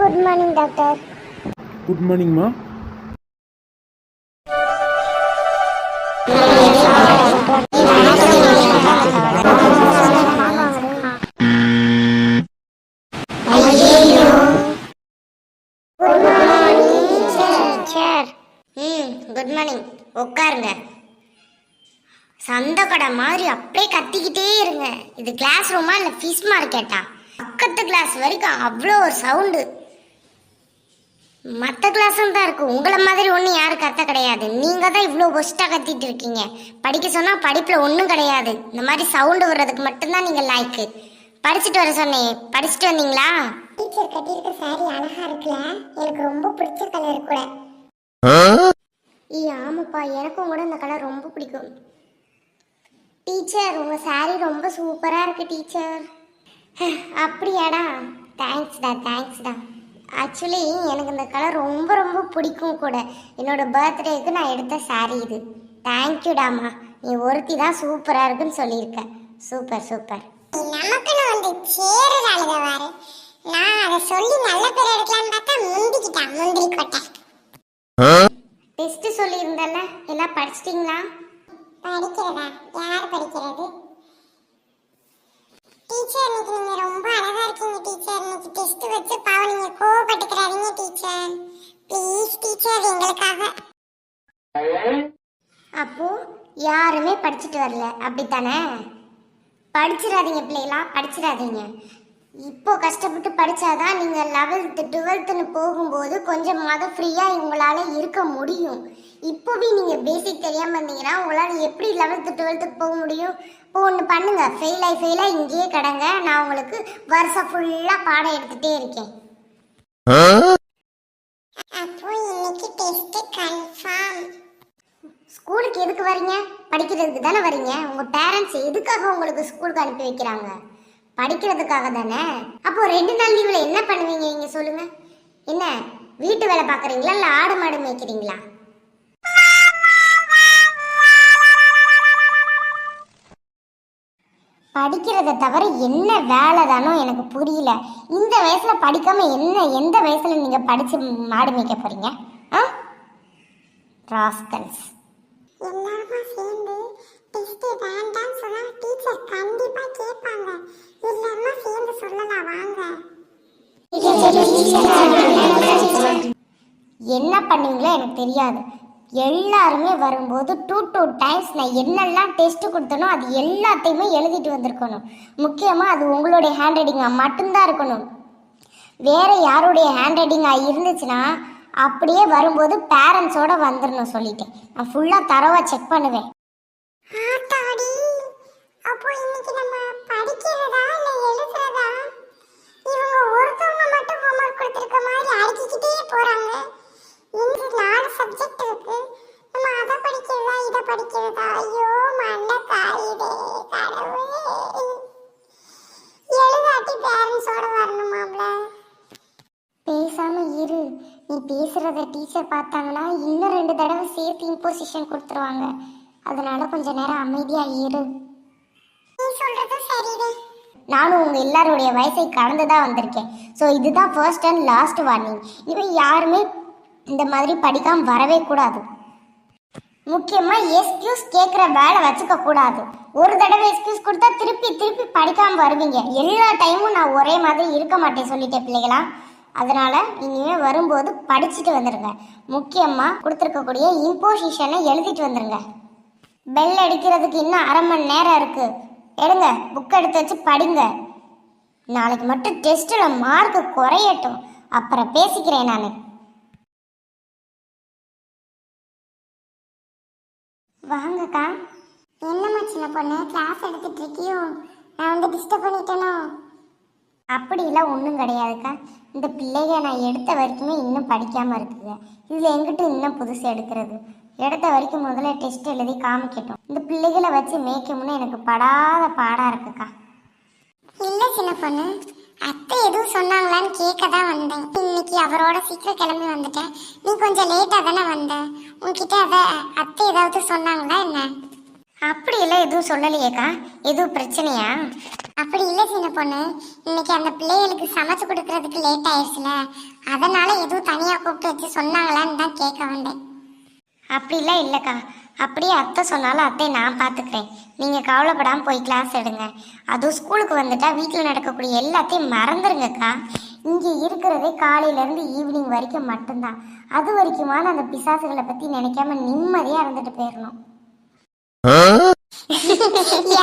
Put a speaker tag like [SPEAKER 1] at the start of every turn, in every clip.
[SPEAKER 1] Good morning doctor
[SPEAKER 2] good மார்னிங்மா
[SPEAKER 1] good morning உட்காருங்க. சந்த கடை மாதிரி அப்படியே கத்திக்கிட்டே இருங்க. இது கிளாஸ் ரூமா இல்லை ஃபிஷ் மார்க்கெட்டா பக்கத்து கிளாஸ் வரைக்கும் அவ்வளோ ஒரு சவுண்டு மற்ற கிளாஸும் தான் இருக்கு உங்களை மாதிரி ஒன்றும் யாரும் கத்த கிடையாது. நீங்கள் தான் இவ்வளோ ஒஸ்ட்டாக கத்திட்டு இருக்கீங்க. படிக்க சொன்னால் படிப்பில் ஒன்றும் கிடையாது. இந்த மாதிரி சவுண்டு வர்றதுக்கு மட்டும்தான் நீங்கள் லாய்க்கு படிச்சுட்டு வர சொன்னேன். படிச்சுட்டு வந்தீங்களா? டீச்சர் கட்டியிருக்க சாரி அழகா இருக்குல்ல? எனக்கு ரொம்ப பிடிச்ச கலர் கூட. ஈ ஆமாப்பா. எனக்கும் கூட இந்த கலர் ரொம்ப பிடிக்கும். டீச்சர் உங்க சாரி ரொம்ப சூப்பரா இருக்கு டீச்சர் அப்படியாடா. தேங்க்ஸ்டா தேங்க்ஸ்டா ஆக்சுவலி எனக்கு இந்த கலர் ரொம்ப ரொம்ப பிடிக்கும் கூட. என்னோட பர்த்டேக்கு நான் எடுத்த சாரி இது. தேங்க்யூடாமா நீ ஒருத்தி தான் சூப்பரா இருக்குன்னு சொல்லியிருக்க. Super super.
[SPEAKER 3] நமக்குன்னு வந்து சேருறாளுக வாரு நான் அதை சொல்லி நல்ல பேர் எடுக்கலாம்னு பார்த்தா முந்திக்கிட்டான் முந்திரி கொட்டை.
[SPEAKER 1] டெஸ்ட் சொல்லியிருந்தல எல்லாம் படிச்சிட்டிங்களா?
[SPEAKER 3] படிக்கிறதா? யார் படிக்கிறது? டீச்சர் இன்னைக்கு நீங்க ரொம்ப அழகா இருக்கீங்க டீச்சர் இன்னைக்கு டெஸ்ட் வச்சு பாவம் நீங்க கோவப்பட்டுக்கிறாதீங்க டீச்சர் ப்ளீஸ் டீச்சர் எங்களுக்காக.
[SPEAKER 1] அப்போ யாருமே படிச்சுட்டு வரல. அப்படித்தானே? படிச்சிடாதீங்க பிள்ளைகளா படிச்சிடாதீங்க. இப்போ கஷ்டப்பட்டு படிச்சாதான் நீங்க லெவல்த்து டுவெல்த்துன்னு போகும்போது கொஞ்சமாவது ஃப்ரீயா உங்களால இருக்க முடியும். இப்போவே நீங்க பேசிக் தெரியாம இருந்தீங்கன்னா உங்களால எப்படி லெவல்த்து டுவெல்த்துக்கு போக முடியும்? இப்போ ஒன்று பண்ணுங்க. ஃபெயில் ஆகி ஃபெயில் ஆகி இங்கேயே கடங்க. நான் உங்களுக்கு வருஷம் ஃபுல்லா பாடம் எடுத்துட்டே இருக்கேன்.
[SPEAKER 3] அப்போ இன்னைக்கு டெஸ்ட் கன்ஃபார்ம்
[SPEAKER 1] ஸ்கூலுக்கு எதுக்கு வரீங்க? படிக்கிறதுக்கு தானே வரீங்க? உங்க பேரண்ட்ஸ் எதுக்காக உங்களுக்கு ஸ்கூலுக்கு அனுப்பி வைக்கிறாங்க? படிக்கிறதுக்காக தானே? அப்போ ரெண்டு நாள் லீவில் என்ன பண்ணுவீங்க நீங்க சொல்லுங்க. என்ன வீட்டு வேலை பார்க்குறீங்களா இல்லை ஆடு மாடு மேய்க்கிறீங்களா? படிக்கிறத தவிர என்ன வேலை தானோ எனக்கு புரியல. இந்த வயசுல படிக்காம என்ன எந்த வயசுல நீங்க படிச்சு மாடு மேய்க்க போறீங்க? ஆ? ராஸ்கல்ஸ்.
[SPEAKER 3] எல்லாருமா சேர்ந்து டெஸ்ட் வேண்டாம்னு சொன்னா டீச்சர் கண்டிப்பா கேட்பாங்க. இல்லன்னா சேர்ந்து சொல்லலாம் வாங்க.
[SPEAKER 1] என்ன பண்ணுவீங்களோ எனக்கு தெரியாது. எல்லாருமே வரும்போது டூ டூ டைம்ஸ் நான் என்னெல்லாம் டெஸ்ட் கொடுத்தனோ அது எல்லாத்தையுமே எழுதிட்டு வந்திருக்கணும். முக்கியமாக அது உங்களுடைய ஹேண்ட் ரைட்டிங்காக மட்டும்தான் இருக்கணும். வேற யாருடைய ஹேண்ட் ரைட்டிங்காக இருந்துச்சுன்னா அப்படியே வரும்போது பேரண்ட்ஸோட வந்துடணும் சொல்லிட்டு நான் ஃபுல்லாக தரவாக செக் பண்ணுவேன்.
[SPEAKER 3] ஆத்தாடி அப்போ இன்னைக்கு நம்ம படிக்கிறதா இல்ல எழுதுறதா? இவங்க ஒருத்தவங்க மட்டும் ஹோம்வொர்க் கொடுத்துருக்க மாதிரி அடிக்கிட்டே போறாங்க. இன்று நாலு சப்ஜெக்ட் இருக்கு. நம்ம அதை படிக்கிறதா இதை படிக்கிறதா? ஐயோ மண்டை காயுதே கடவுளே. எழுதாட்டி பேரண்ட்ஸோட வரணுமாப்ல
[SPEAKER 1] பேசாம இரு. நீ பேசுறத டீச்சர் பார்த்தாங்கன்னா இன்னும் ரெண்டு தடவை சேர்த்து இம்போசிஷன் கொடுத்துருவாங்க. அதனால கொஞ்ச நேரம் அமைதியா இரு.
[SPEAKER 3] நீ சொல்றது சரிதான்.
[SPEAKER 1] நானும் உங்க எல்லாருடைய வயசை கடந்து தான் வந்திருக்கேன். ஸோ இதுதான் ஃபர்ஸ்ட் அண்ட் லாஸ்ட் வார்னிங் இவன் யாருமே இந்த மாதிரி படிக்காம வரவே கூடாது. முக்கியமா எக்ஸ்கியூஸ் கேட்குற வேலை வச்சுக்க கூடாது. ஒரு தடவை எக்ஸ்கியூஸ் கொடுத்தா திருப்பி திருப்பி படிக்காம வருவீங்க. எல்லா டைமும் நான் ஒரே மாதிரி இருக்க மாட்டேன் சொல்லிட்டேன் பிள்ளைகளா. அதனால இனிமே வரும்போது படிச்சுட்டு வந்துருங்க. முக்கியமா கொடுத்துருக்கக்கூடிய இம்போசிஷனை எழுதிட்டு வந்துருங்க. பெல் அடிக்கிறதுக்கு இன்னும் அரை மணி நேரம் இருக்கு. எடுங்க புக் எடுத்து வச்சு படிங்க. நாளைக்கு மட்டும் டெஸ்ட்டில் மார்க் குறையட்டும். அப்புறம் பேசிக்கிறேன் நான். வாங்கக்கா.
[SPEAKER 3] என்னம்மா சின்ன பொண்ணு கிளாஸ் எடுத்துட்டு இருக்கியோ? நான் வந்து டிஸ்டர்ப் பண்ணிட்டேனோ?
[SPEAKER 1] அப்படிலாம் ஒன்றும் கிடையாதுக்கா. இந்த பிள்ளைய நான் எடுத்த வரைக்குமே இன்னும் படிக்காமல் இருக்குங்க. இதில் எங்கிட்ட இன்னும் புதுசு எடுக்கிறது. எடுத்த வரைக்கும் முதல்ல டெஸ்ட் எழுதி காமிக்கட்டும். இந்த பிள்ளைகளை வச்சு மேய்க்கும்னு எனக்கு படாத பாடாக இருக்குக்கா.
[SPEAKER 3] இல்ல சின்ன பொண்ணு அத்தை எதுவும் சொன்னாங்களான்னு கேட்க தான் வந்தேன். இன்னைக்கு அவரோட சீக்கிரம் கிளம்பி வந்துட்டேன். நீ கொஞ்சம் லேட்டா தானே வந்த? உன்கிட்ட அத அத்தை ஏதாவது சொன்னாங்களா என்ன?
[SPEAKER 1] அப்படியெல்லாம் எதுவும் சொல்லலையேக்கா. எதுவும் பிரச்சனையா?
[SPEAKER 3] அப்படி இல்ல சின்ன பொண்ணு. இன்னைக்கு அந்த பிள்ளைகளுக்கு சமைச்சு கொடுக்கறதுக்கு லேட் ஆயிடுச்சுல. அதனால எதுவும் தனியா கூப்பிட்டு வச்சு சொன்னாங்களான்னு தான் கேட்க வந்தேன்.
[SPEAKER 1] அப்படிலாம் இல்லைக்கா. அப்படியே அத்தை சொன்னாலும் அத்தை நான் பார்த்துக்கிறேன். நீங்கள் கவலைப்படாமல் போய் கிளாஸ் எடுங்க. அதுவும் ஸ்கூலுக்கு வந்துட்டா வீட்டில் நடக்கக்கூடிய எல்லாத்தையும் மறந்துருங்கக்கா. இங்கே இருக்கிறதே காலையிலேருந்து ஈவினிங் வரைக்கும் மட்டும்தான். அது வரைக்குமான அந்த பிசாசுகளை பற்றி நினைக்காம நிம்மதியாக இருந்துட்டு போயிடணும்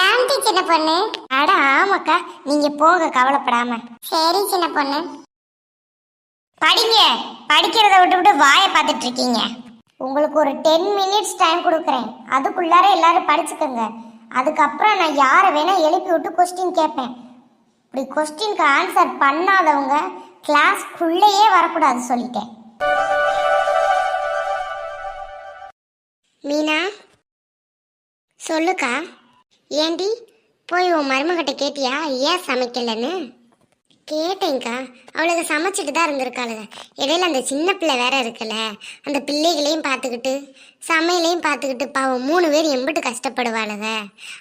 [SPEAKER 3] ஏன்டி சின்ன பொண்ணு?
[SPEAKER 1] அட ஆமாக்கா. நீங்கள் போங்க கவலைப்படாம.
[SPEAKER 3] சரி சின்ன பொண்ணு.
[SPEAKER 1] படிங்க. படிக்கிறத விட்டு விட்டு வாயை பார்த்துட்டு இருக்கீங்க. உங்களுக்கு ஒரு டென் மினிட்ஸ் டைம் கொடுக்குறேன். அதுக்குள்ளார எல்லாரும் படிச்சுக்கோங்க. அதுக்கப்புறம் நான் யாரை வேணால் எழுப்பி விட்டு கொஸ்டின் கேட்பேன். இப்படி கொஸ்டினுக்கு ஆன்சர் பண்ணாதவங்க கிளாஸ்க்குள்ளேயே வரக்கூடாது சொல்லிட்டேன். மீனா சொல்லுக்கா. ஏண்டி போய் உன் மருமகிட்ட கேட்டியா? ஏன் சமைக்கலன்னு? கேட்டேங்க்கா அவளுக்கு சமைச்சிட்டு தான் இருந்திருக்காளுங்க. இடையில அந்த சின்ன பிள்ளை வேற இருக்குல்ல அந்த பிள்ளைகளையும் பார்த்துக்கிட்டு சமையலையும் பார்த்துக்கிட்டு பாவம் மூணு பேர் எம்பிட்டு கஷ்டப்படுவாளுங்க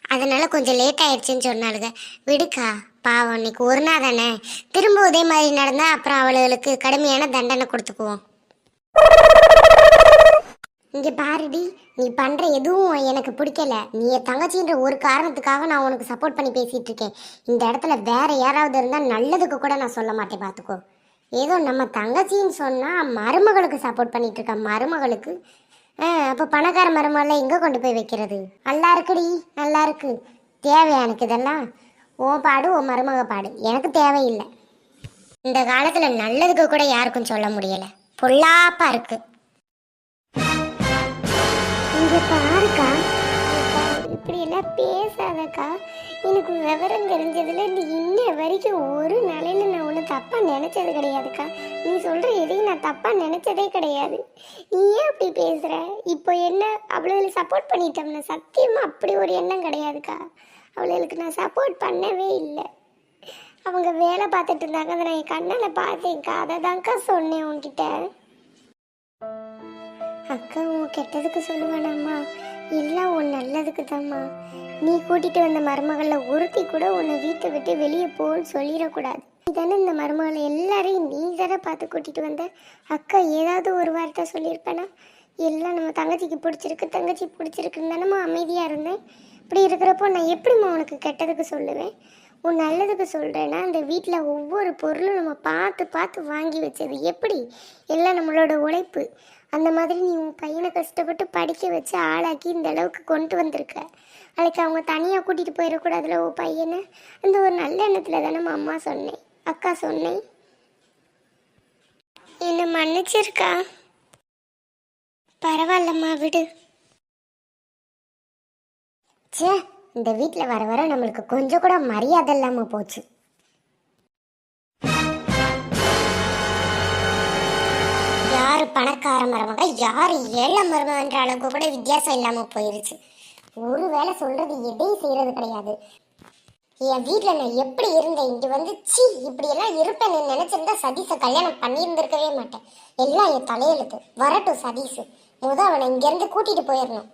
[SPEAKER 1] அதனால கொஞ்சம் லேட் ஆயிடுச்சுன்னு சொன்னாளுங்க விடுக்கா பாவம் இன்னைக்கு ஒரு நாள் தானே. திரும்ப இதே மாதிரி நடந்தால் அப்புறம் அவளுகளுக்கு கடுமையான தண்டனை கொடுத்துக்குவோம். இங்கே பாருடி நீ பண்ணுற எதுவும் எனக்கு பிடிக்கல. நீ என் தங்கச்சின்ற ஒரு காரணத்துக்காக நான் உனக்கு சப்போர்ட் பண்ணி பேசிகிட்டு இருக்கேன். இந்த இடத்துல வேற யாராவது இருந்தால் நல்லதுக்கு கூட நான் சொல்ல மாட்டேன் பார்த்துக்கோ ஏதோ நம்ம தங்கச்சின்னு சொன்னால் மருமகளுக்கு சப்போர்ட் பண்ணிகிட்டு இருக்க மருமகளுக்கு. ஆ, பணக்கார மருமகளை எங்கே கொண்டு போய் வைக்கிறது? நல்லா இருக்குடி நல்லா இருக்கு. தேவையா எனக்கு இதெல்லாம்? ஓ பாடு உன் மருமக பாடு. எனக்கு தேவையில்லை. இந்த காலத்தில் நல்லதுக்கு கூட யாருக்கும் சொல்ல முடியலை. பொல்லாப்பாக இருக்குது எனக்கு விவரம் தெரிஞ்சதுல நீ இன்ன வரைக்கும் ஒரு நாளையில நான் உன்னை தப்பா நினச்சது கிடையாதுக்கா. நீ சொல்ற எதையும் நான் தப்பா நினச்சதே கிடையாது. நீ ஏன் அப்படி பேசுற? இப்போ என்ன? அவ்வளோ சப்போர்ட் பண்ணிட்டோம்னா சத்தியமாக அப்படி ஒரு எண்ணம் கிடையாதுக்கா. அவளுக்கு நான் சப்போர்ட் பண்ணவே இல்லை. அவங்க வேலை பார்த்துட்டு இருந்தாங்க. அதை நான் என் கண்ணால் பார்த்தேன்க்கா. அதை தான்க்கா சொன்னேன் உன்கிட்ட. அக்கா உன் கெட்டதுக்கு சொல்லுவானாம்மா. எல்லாம் உன் நல்லதுக்கு தான்மா நீ கூட்டிட்டு வந்த மருமகளை ஒருத்தி கூட உன்னை வீட்டை விட்டு வெளியே போன்னு சொல்லிடக்கூடாது. நீ தானே இந்த மருமகளை எல்லாரையும் நீ தானே பார்த்து கூட்டிட்டு வந்த? அக்கா ஏதாவது ஒரு வார்த்தை சொல்லியிருப்பேனா? எல்லாம் நம்ம தங்கச்சிக்கு பிடிச்சிருக்கு தங்கச்சி பிடிச்சிருக்குன்னு தானே அமைதியாக இருந்தேன். இப்படி இருக்கிறப்போ நான் எப்படிம்மா உனக்கு கெட்டதுக்கு சொல்லுவேன்? உன் நல்லதுக்கு சொல்கிறேன்னா அந்த வீட்டில் ஒவ்வொரு பொருளும் நம்ம பார்த்து பார்த்து வாங்கி வச்சது எப்படி? எல்லாம் நம்மளோட உழைப்பு. அந்த மாதிரி நீ உன் பையனை கஷ்டப்பட்டு படிக்க வச்சு ஆளாக்கி இந்த அளவுக்கு கொண்டு வந்திருக்க. நாளைக்கு அவங்க தனியாக கூட்டிகிட்டு போயிடக்கூடாதுல உன் பையனை. அந்த ஒரு நல்ல எண்ணத்தில் தானே அம்மா சொன்னேன் அக்கா சொன்னேன் என்னை மன்னிச்சிருக்கா? பரவாயில்லம்மா விடு. ச்சே இந்த வீட்டில் வர வர நம்மளுக்கு கொஞ்சம் கூட மரியாதை இல்லாமல் போச்சு. யார் பணக்கார மருமக? யார் ஏழை மருமகன்ற அளவுக்கு கூட வித்தியாசம் இல்லாமல் போயிருச்சு. ஒரு வேலை சொல்றது எதையும் செய்யறது கிடையாது. என் வீட்டில் நான் எப்படி இருந்தேன்? இங்கே வந்து சி இப்படி எல்லாம் இருப்பேன்னு நினைச்சிருந்தா சதீஷை கல்யாணம் பண்ணியிருந்திருக்கவே மாட்டேன். எல்லாம் என் தலையெழுத்து. வரட்டும் சதீஷ் முத அவனை இங்கேருந்து கூட்டிட்டு போயிடணும்.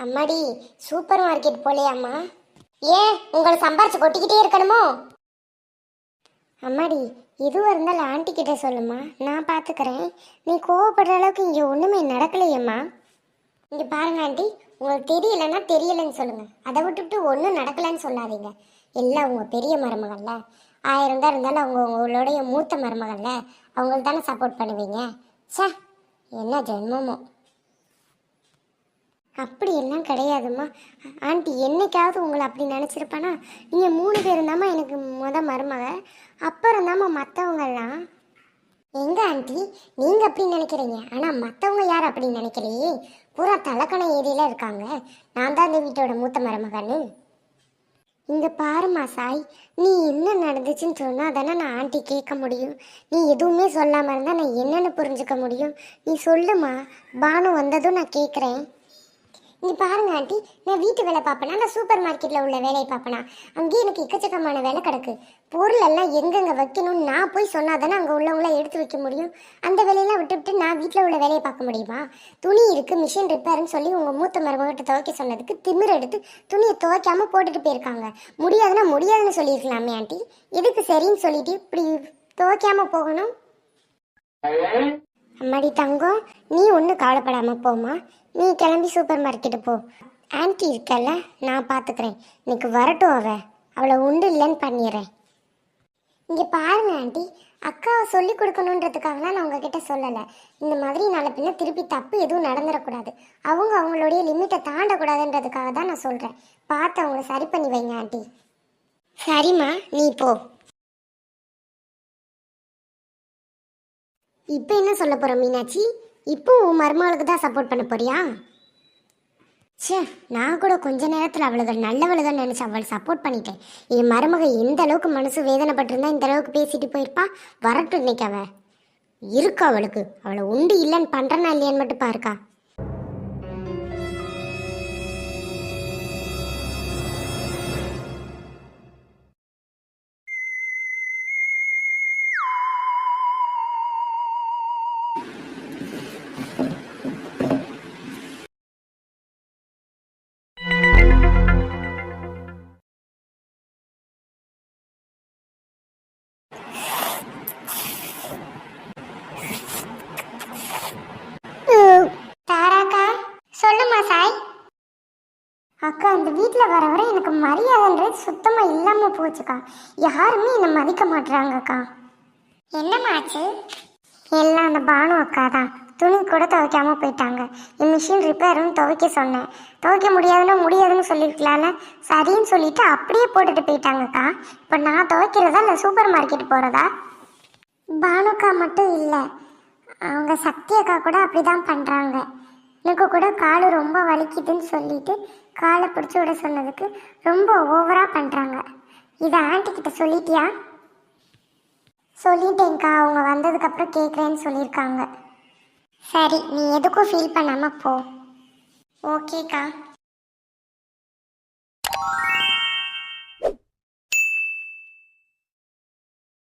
[SPEAKER 1] அம்மாடி சூப்பர் மார்க்கெட் போலையாம்மா ஏன் உங்களை சம்பாரிச்சு கொட்டிக்கிட்டே இருக்கணுமோ? அம்மாடி எதுவும் இருந்தாலும் ஆண்டி கிட்ட சொல்லுமா நான் பார்த்துக்கிறேன் நீ கோவப்படுற அளவுக்கு இங்கே ஒன்றுமே நடக்கலையேம்மா. இங்கே பாருங்க ஆண்டி உங்களுக்கு தெரியலைன்னா தெரியலைன்னு சொல்லுங்கள் அதை விட்டுவிட்டு ஒன்றும் நடக்கலைன்னு சொல்லாதீங்க. எல்லாம் உங்கள் பெரிய மருமகள்ல. ஆயிரம் தான் இருந்தாலும் அவங்க உங்களுடைய மூத்த மருமகள்ல. அவங்களுக்கு தானே சப்போர்ட் பண்ணுவீங்க. சே என்ன ஜென்மமோ. அப்படி எல்லாம் கிடையாதும்மா. ஆண்டி என்னைக்காவது உங்களை அப்படி நினச்சிருப்பேனா? நீங்கள் மூணு பேர் தாம்மா எனக்கு மொதல் மருமக. அப்புறம் தாம்மா மற்றவங்கெல்லாம் எங்க ஆண்டி? நீங்கள் அப்படி நினைக்கிறீங்க. ஆனால் மற்றவங்க யார் அப்படி நினைக்கலையே பூரா தலக்கண ஏரியில இருக்காங்க. நான் தான் இந்த வீட்டோட மூத்த மருமகன்னு. இங்க பாருமா சாய் நீ என்ன நடந்துச்சுன்னு சொன்னா தானே நான் ஆண்டி கேட்க முடியும். நீ எதுவுமே சொல்லாம இருந்தா நான் என்னன்னு புரிஞ்சுக்க முடியும். நீ சொல்லுமா பானு வந்ததும் நான் கேட்குறேன். நீ பாருங்க ஆண்டி. நான் வீட்டு வேலை பார்ப்பேனா? நான் சூப்பர் மார்க்கெட்டில் உள்ள வேலையை பார்ப்பேனா? அங்கேயே எனக்கு எக்கச்சக்கமான வேலை கிடக்கு. பொருள் எல்லாம் எங்கெங்கே வைக்கணும்னு நான் போய் சொன்னால் தானே அங்கே உள்ளவங்கள எடுத்து வைக்க முடியும்? அந்த வேலையெல்லாம் விட்டுவிட்டு நான் வீட்டில் உள்ள வேலையை பார்க்க முடியுமா? துணி இருக்குது மிஷின் ரிப்பேர்னு சொல்லி உங்கள் மூத்த மருமகிட்ட துவைக்க சொன்னதுக்கு திமிர் எடுத்து துணியை துவைக்காமல் போட்டுட்டு போயிருக்காங்க. முடியாதுன்னா முடியாதுன்னு சொல்லியிருக்கலாமே ஆண்டி. எதுக்கு சரின்னு சொல்லிட்டு இப்படி துவைக்காமல் போகணும்? அம்மாடி தங்கம் நீ ஒன்றும் கவலைப்படாமல் போம்மா. நீ கிளம்பி சூப்பர் மார்க்கெட்டு போ. ஆன்ட்டி இருக்கல்ல நான் பார்த்துக்கிறேன் இன்னைக்கு வரட்டும் அவள் அவளை உண்டு இல்லைன்னு பண்ணிடுறேன். இங்கே பாருங்க ஆண்டி அக்காவை சொல்லி கொடுக்கணுன்றதுக்காகலாம் நான் உங்ககிட்ட சொல்லலை. இந்த மாதிரி நாளை பின்ன திருப்பி தப்பு எதுவும் நடந்துடக்கூடாது அவங்க அவங்களுடைய லிமிட்டை தாண்டக்கூடாதுன்றதுக்காக தான் நான் சொல்கிறேன் பார்த்து அவங்கள சரி பண்ணி வைங்க ஆண்டி சரிம்மா நீ போ. இப்போ என்ன சொல்ல போகிற மீனாட்சி? இப்போ உன் மருமகளுக்கு தான் சப்போர்ட் பண்ண போறியா? ச்சே நான் கூட கொஞ்ச நேரத்தில் அவளுகள் நல்லவளுதான் நினச்சி அவள் சப்போர்ட் பண்ணிட்டேன். என் மருமக எந்த அளவுக்கு மனசு வேதனைப்பட்டிருந்தா இந்த அளவுக்கு பேசிட்டு போயிருப்பா? வரட்டும் இன்னைக்கு அவள் இருக்கா அவளுக்கு. அவளை உண்டு இல்லைன்னு பண்ணுறனா இல்லையான்னு மட்டும் பாருக்கா. மரியாதைன்றது சுத்தமாக இல்லாமல் போச்சுக்கா. யாருமே என்னை மதிக்க மாட்டுறாங்கக்கா என்னம்மா ஆச்சு? எல்லாம் அந்த பானு அக்கா தான் துணி கூட துவைக்காம போயிட்டாங்க. என் மிஷின் ரிப்பேர்னு துவைக்க சொன்னேன். துவைக்க முடியாதுன்னா முடியாதுன்னு சொல்லியிருக்கலாம்ல சரின்னு சொல்லிட்டு அப்படியே போட்டுட்டு போயிட்டாங்கக்கா. இப்போ நான் துவைக்கிறதா இல்லை சூப்பர் மார்க்கெட் போகிறதா பானுக்கா மட்டும் இல்லை அவங்க சக்தி அக்கா கூட அப்படிதான் பண்ணுறாங்க எனக்கு கூட கால் ரொம்ப வலிக்குதுன்னு சொல்லிட்டு காலை பிடிச்சி விட சொன்னதுக்கு ரொம்ப ஓவராக பண்ணுறாங்க இதை ஆண்டி கிட்ட சொல்லிட்டியா? சொல்லிட்டேங்க்கா அவங்க வந்ததுக்கப்புறம் கேட்குறேன்னு சொல்லியிருக்காங்க சரி நீ எதுக்கும் ஃபீல் பண்ணாமல் போ. ஓகேக்கா